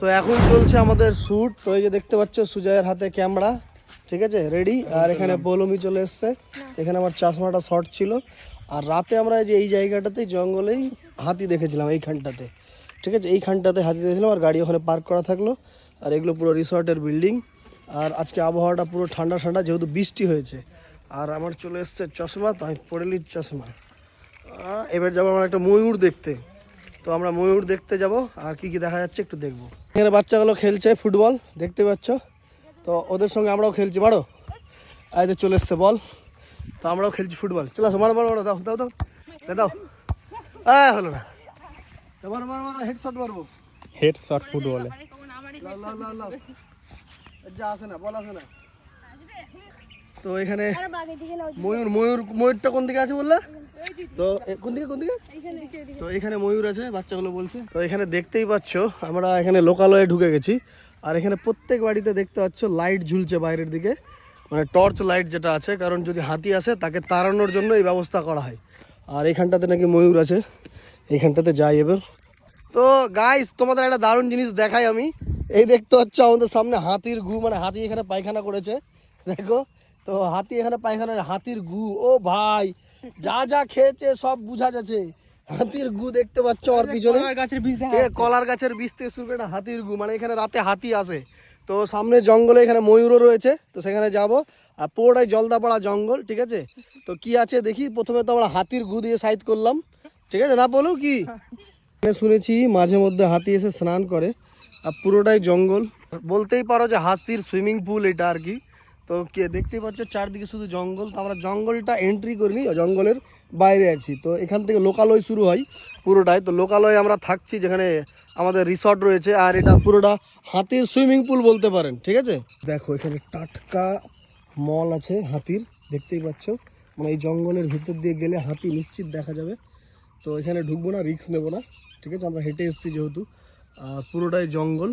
তো এখন চলছে আমাদের শ্যুট। তো এই যে দেখতে পাচ্ছ সুজয়ের হাতে ক্যামেরা ঠিক আছে? রেডি আর এখানে পৌলমি চলে এসছে। এখানে আমার চশমাটা শর্ট ছিল। আর রাতে আমরা এই যে এই জায়গাটাতেই জঙ্গলেই হাতি দেখেছিলাম এইখানটাতে। ঠিক আছে? এইখানটাতে হাতি দেখেছিলাম আর গাড়ি ওখানে পার্ক করা থাকল। আর এগুলো পুরো রিসর্টের বিল্ডিং আর আজকে আবহাওয়াটা পুরো ঠান্ডা ঠান্ডা যেহেতু বৃষ্টি হয়েছে। আর আমার চলে এসছে চশমা তো আমি নিই চশমা। এবার যাব আমার একটা ময়ূর দেখতে। তো আমরা ময়ূর দেখতে যাব আর কি কি দেখা যাচ্ছে একটু দেখব। এখানে বাচ্চাগুলো খেলছে ফুটবল দেখতে পাচ্ছ? তো ওদের সঙ্গে আমরাও খেলছি মারো। আয় চলে এসছে বল। তো আমরাও খেলছি ফুটবল। চলে আসো মারো মারো মারো দাও দাও দাও। দাও। আয় হলো না। তো মারো মারো মারো হেডশট মারবো। হেড শট ফুটবলে যা আসে না বল আসে না। তো এখানে ময়ূর ময়ূর ময়ূরটা কোন দিকে আছে বললা? তো কোন দিকে কোন দিকে? তো এখানে ময়ূর আছে, বাচ্চাগুলো বলছে। তো এখানে দেখতেই পাচ্ছ, আমরা এখানে লোকালয়ে ঢুকে গেছি। আর এখানে প্রত্যেক বাড়িতে দেখতে পাচ্ছ, লাইট ঝুলছে বাইরের দিকে। মানে টর্চ লাইট যেটা আছে, কারণ যদি হাতি আসে, তাকে তাড়ানোর জন্য এই ব্যবস্থা করা হয়। আর এখানটাতে নাকি ময়ূর আছে। এখানটাতে যাই এবার। তো গাইস তোমাদের একটা দারুণ জিনিস দেখাই আমি। এই দেখতে হচ্ছে আমাদের সামনে হাতির গু মানে হাতি এখানে পায়খানা করেছে। দেখো, তো হাতি এখানে পায়খানা হাতির গু ও ভাই যা যা খেয়েছে সব বুঝা যাচ্ছে। হাতির গু দেখতে পাচ্ছ ওর পিছনে। গাছের বীজ কলার গাছের বীজ থেকে শুরু করে হাতির গু মানে এখানে রাতে হাতি আসে। তো সামনে জঙ্গলে এখানে ময়ূরও রয়েছে তো সেখানে যাব। আর পুরোটাই জলদাপাড়া জঙ্গল ঠিক আছে? তো কি আছে দেখি প্রথমে তো আমরা হাতির গু দিয়ে সাইড করলাম। ঠিক আছে না বলো কি? শুনেছি মাঝে মধ্যে হাতি এসে স্নান করে। আর পুরোটাই জঙ্গল। বলতেই পারো যে হাতির সুইমিং পুল এটা আর কি। তো কে দেখতেই পাচ্ছ, চারদিকে শুধু জঙ্গল, তো আমরা জঙ্গলটা এন্ট্রি করিনি, জঙ্গলের বাইরে আছি। তো এখান থেকে লোকালয় শুরু হয় পুরোটাই। তো লোকালয়ে আমরা থাকছি যেখানে আমাদের রিসর্ট রয়েছে, আর এটা পুরোটা হাতির সুইমিং পুল বলতে পারেন, ঠিক আছে? দেখো, এখানে টাটকা মল আছে হাতির, দেখতেই পাচ্ছ। মানে এই জঙ্গলের ভিতর দিয়ে গেলে হাতি নিশ্চিত দেখা যাবে। তো এখানে ঢুকবো না রিক্স নেব না, ঠিক আছে? আমরা হেঁটে এসেছি যেহেতু পুরোটাই জঙ্গল।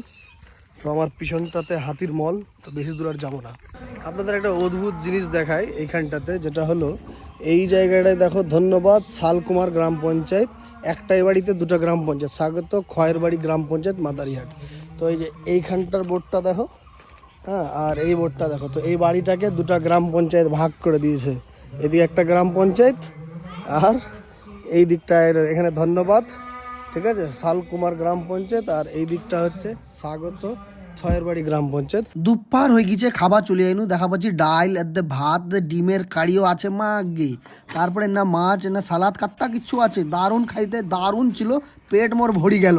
তো আমার পিছনটাতে হাতির মল, তো বেশি দূর আর যাব না। আপনাদের একটা অদ্ভুত জিনিস দেখায় এইখানটাতে, যেটা হলো, এই জায়গাটায় দেখো, ধন্যবাদ, শালকুমার গ্রাম পঞ্চায়েত। একটাই বাড়িতে দুটো গ্রাম পঞ্চায়েত। স্বাগত, খয়ের বাড়ি গ্রাম পঞ্চায়েত, মাদারিহাট। তো এই যে এইখানটার বোর্ডটা দেখো হ্যাঁ আর এই বোর্ডটা দেখো, তো এই বাড়িটাকে দুটো গ্রাম পঞ্চায়েত ভাগ করে দিয়েছে। এদিকে একটা গ্রাম পঞ্চায়েত, আর এই দিকটায় এখানে ধন্যবাদ, ঠিক আছে? শালকুমার গ্রাম পঞ্চায়েত, আর এই দিকটা হচ্ছে স্বাগত ছয়ের বাড়ি গ্রাম পঞ্চায়েত। দুপার হয়ে গেছে খাবার চলে আইনু দেখা পাচ্ছি ডাইল, এতে ভাত, ডিমের কারিও আছে মা আগে। তারপরে না মাছ, না সালাদ, কাত্তা, কিচ্ছু আছে। দারুণ খাইতে, দারুণ ছিল, পেট মোর ভরি গেল।